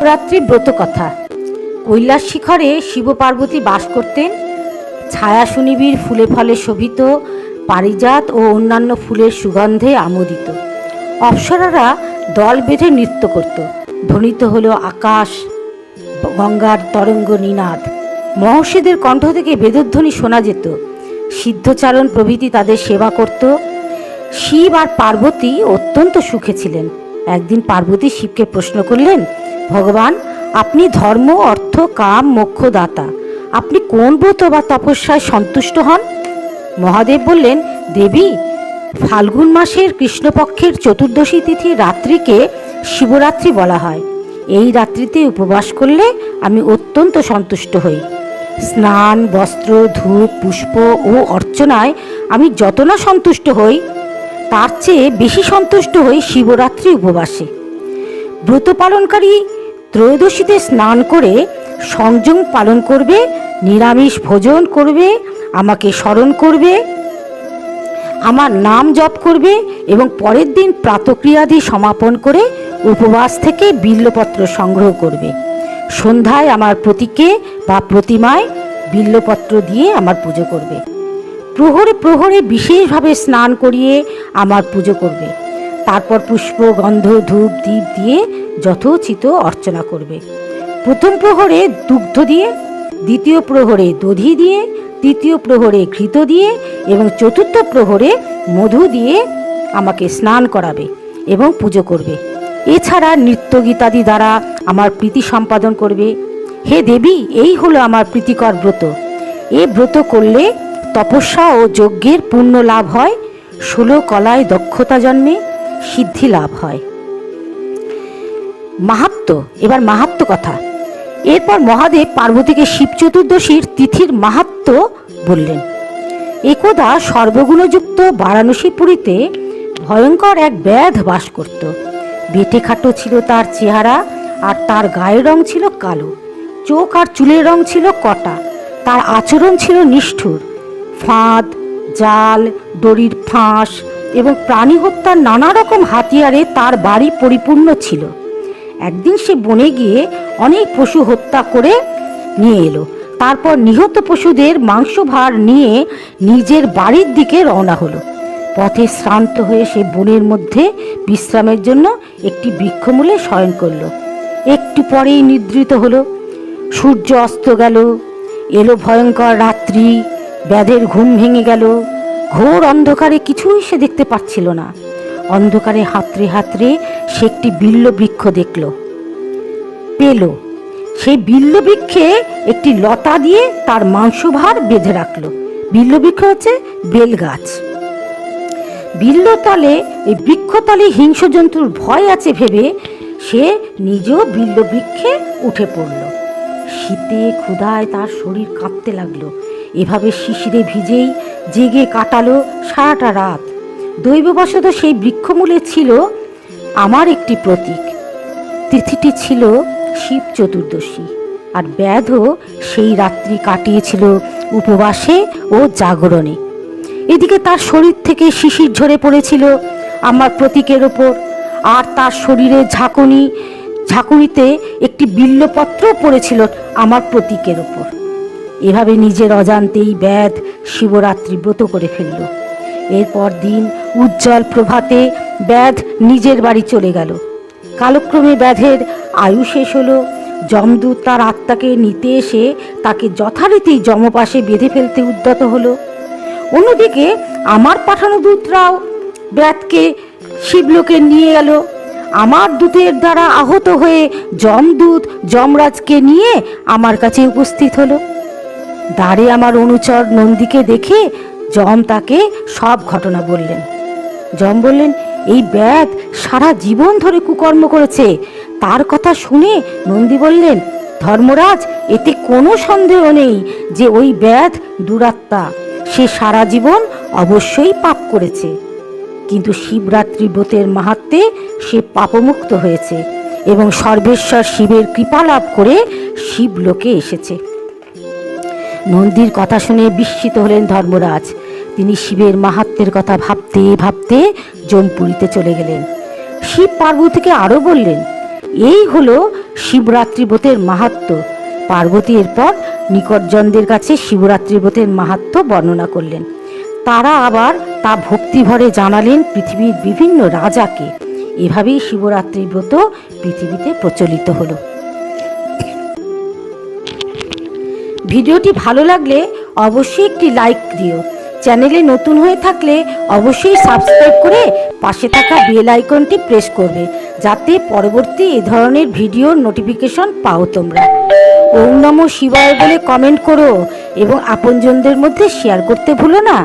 শিবরাত্রি ব্রত কথা। কৈলাস শিখরে শিব পার্বতী বাস করতেন। ছায়া সুনিবিড় ফুলে ফলে শোভিত, পারিজাত ও অন্যান্য ফুলের সুগন্ধে আমোদিত। অপ্সরারা দল বেঁধে নৃত্য করত। ধ্বনিত হল আকাশ, গঙ্গার তরঙ্গ নিনাদ। মহর্ষিদের কণ্ঠ থেকে বেদধ্বনি শোনা যেত। সিদ্ধচারণ প্রভৃতি তাদের সেবা করত। শিব আর পার্বতী অত্যন্ত সুখে ছিলেন। একদিন পার্বতী শিবকে প্রশ্ন করলেন ভগবান, আপনি ধর্ম, অর্থ, কাম মোক্ষ দাতা আপনি কোন ব্রত বা তপস্যায় সন্তুষ্ট হন? মহাদেব বললেন, দেবী, ফাল্গুন মাসের কৃষ্ণপক্ষের চতুর্দশী তিথি রাত্রিকে শিবরাত্রি বলা হয়। এই রাত্রিতে উপবাস করলে আমি অত্যন্ত সন্তুষ্ট হই। স্নান, বস্ত্র, ধূপ, পুষ্প ও অর্চনায় আমি যত না সন্তুষ্ট হই, তার চেয়ে বেশি সন্তুষ্ট হই শিবরাত্রি উপবাসে। ব্রত পালনকারী ত্রয়োদশীতে স্নান করে সংযম পালন করবে, নিরামিষ ভোজন করবে, আমাকে স্মরণ করবে, আমার নাম জপ করবে এবং পরের দিন প্রাতক্রিয়াদি সমাপন করে উপবাস থেকে বিল্লপত্র সংগ্রহ করবে। সন্ধ্যায় আমার প্রতীকে বা প্রতিমায় বিল্লপত্র দিয়ে আমার পুজো করবে। প্রহরে প্রহরে বিশেষভাবে স্নান করিয়ে আমার পুজো করবে। তারপর পুষ্প, গন্ধ, ধূপ দ্বীপ দিয়ে যথোচিত অর্চনা করবে। প্রথম প্রহরে দুগ্ধ দিয়ে, দ্বিতীয় প্রহরে দধি দিয়ে, তৃতীয় প্রহরে ঘৃত দিয়ে এবং চতুর্থ প্রহরে মধু দিয়ে আমাকে স্নান করাবে এবং পুজো করবে। এছাড়া নৃত্য গীতাদি দ্বারা আমার প্রীতি সম্পাদন করবে। হে দেবী, এই হলো আমার প্রীতিকর ব্রত। এ ব্রত করলে তপস্যা ও যজ্ঞের পূর্ণ লাভ হয়, ষোলো কলায় দক্ষতা জন্মে সিদ্ধি লাভ হয়। মাহাত্ম, এবার মাহাত্ম কথা। এরপর মহাদেব পার্বতীকে শিব চতুর্দশীর তিথির মাহাত্ম বললেন। একদা সর্বগুণযুক্ত বারাণসীপুরীতে ভয়ঙ্কর এক ব্যাধ বাস করত। বেটে খাটো ছিল তার চেহারা, আর তার গায়ের রং ছিল কালো। চোখ আর চুলের রং ছিল কটা। তার আচরণ ছিল নিষ্ঠুর। ফাঁদ, জাল, দড়ির ফাঁস এবং প্রাণী হত্যার নানা রকম হাতিয়ারে তার বাড়ি পরিপূর্ণ ছিল। একদিন সে বনে গিয়ে অনেক পশু হত্যা করে নিয়ে এলো। তারপর নিহত পশুদের মাংস ভার নিয়ে নিজের বাড়ির দিকে রওনা হলো। পথে শ্রান্ত হয়ে সে বনের মধ্যে বিশ্রামের জন্য একটি বৃক্ষমূলে শয়ন করল। একটু পরেই নিদ্রিত হলো। সূর্য অস্ত গেল, এলো ভয়ঙ্কর রাত্রি ব্যাধের ঘুম ভেঙে গেল। ঘোর অন্ধকারে কিছুই সে দেখতে পাচ্ছিল না। অন্ধকারে হাতড়ে হাতড়ে সে একটি বিল্ল বৃক্ষ দেখল। পেল। সেই বিল্ল বৃক্ষে একটি লতা দিয়ে তার মাংসভার বেঁধে রাখল। বিল্ল বৃক্ষ হচ্ছে বেল গাছ। বিল্লতলে এই বৃক্ষতলে হিংস্র জন্তুর ভয় আছে ভেবে সে নিজেও বিল্ল বৃক্ষে উঠে পড়ল। শীতে ক্ষুধায় তার শরীর কাঁপতে লাগল। এভাবে শিশিরে ভিজেই জেগে কাটালো সারাটা রাত। দৈববশত সেই বৃক্ষমূলে ছিল আমার একটি প্রতীক। তিথিটি ছিল শিব চতুর্দশী, আর ব্যাধও সেই রাত্রি কাটিয়েছিল উপবাসে ও জাগরণে। এদিকে তার শরীর থেকে শিশির ঝরে পড়েছিল আমার প্রতীকের ওপর, আর তার শরীরে ঝাঁকুনি, ঝাঁকুনিতে একটি বিল্লপত্র পড়েছিল আমার প্রতীকের ওপর। এভাবে নিজের অজান্তেই ব্যাধ শিবরাত্রি ব্রত করে ফেলল। এরপর দিন উজ্জ্বল প্রভাতে ব্যাধ নিজের বাড়ি চলে গেল। কালক্রমে ব্যাধের আয়ু শেষ হলো। যমদূত তার আত্মাকে নিতে এসে তাকে যথারীতি যমপাশে বেঁধে ফেলতে উদ্যত হলো। অন্যদিকে আমার পাঠানো দূতরাও ব্যাধকে শিবলোকে নিয়ে গেল। আমার দূতের দ্বারা আহত হয়ে যমদূত যমরাজকে নিয়ে আমার কাছে উপস্থিত হলো। দ্বারে আমার অনুচর নন্দীকে দেখে যম তাকে সব ঘটনা বললেন। যম বললেন, এই ব্যাধ সারা জীবন ধরে কুকর্ম করেছে। তার কথা শুনে নন্দী বললেন, ধর্মরাজ, এতে কোনো সন্দেহ নেই যে ওই ব্যাধ দুরাত্মা। সে সারা জীবন অবশ্যই পাপ করেছে। কিন্তু শিবরাত্রি ব্রতের মাহাত্মে সে পাপমুক্ত হয়েছে এবং সর্বেশ্বর শিবের কৃপা লাভ করে শিবলোকে এসেছে। নন্দীর কথা শুনে বিস্মিত হলেন ধর্মরাজ। তিনি শিবের মাহাত্মের কথা ভাবতে ভাবতে জমপুরিতে চলে গেলেন। শিব পার্বতীকে আরও বললেন, এই হলো শিবরাত্রি ব্রতের মাহাত্ম্য পার্বতী এরপর নিকটজনদের কাছে শিবরাত্রি ব্রতের মাহাত্ম্য বর্ণনা করলেন। তারা আবার তা ভক্তিভরে জানালেন পৃথিবীর বিভিন্ন রাজাকে। এভাবেই শিবরাত্রি ব্রত পৃথিবীতে প্রচলিত হলো। ভিডিওটি ভালো লাগলে অবশ্যই একটি লাইক দিও। চ্যানেলে নতুন হয়ে থাকলে অবশ্যই সাবস্ক্রাইব করে পাশে থাকা বেল আইকনটি প্রেস করবে, যাতে পরবর্তী এ ধরনের ভিডিওর নোটিফিকেশন পাও তোমরা। ওম নমঃ শিবায় বলে কমেন্ট করো এবং আপনজনদের মধ্যে শেয়ার করতে ভুলো না।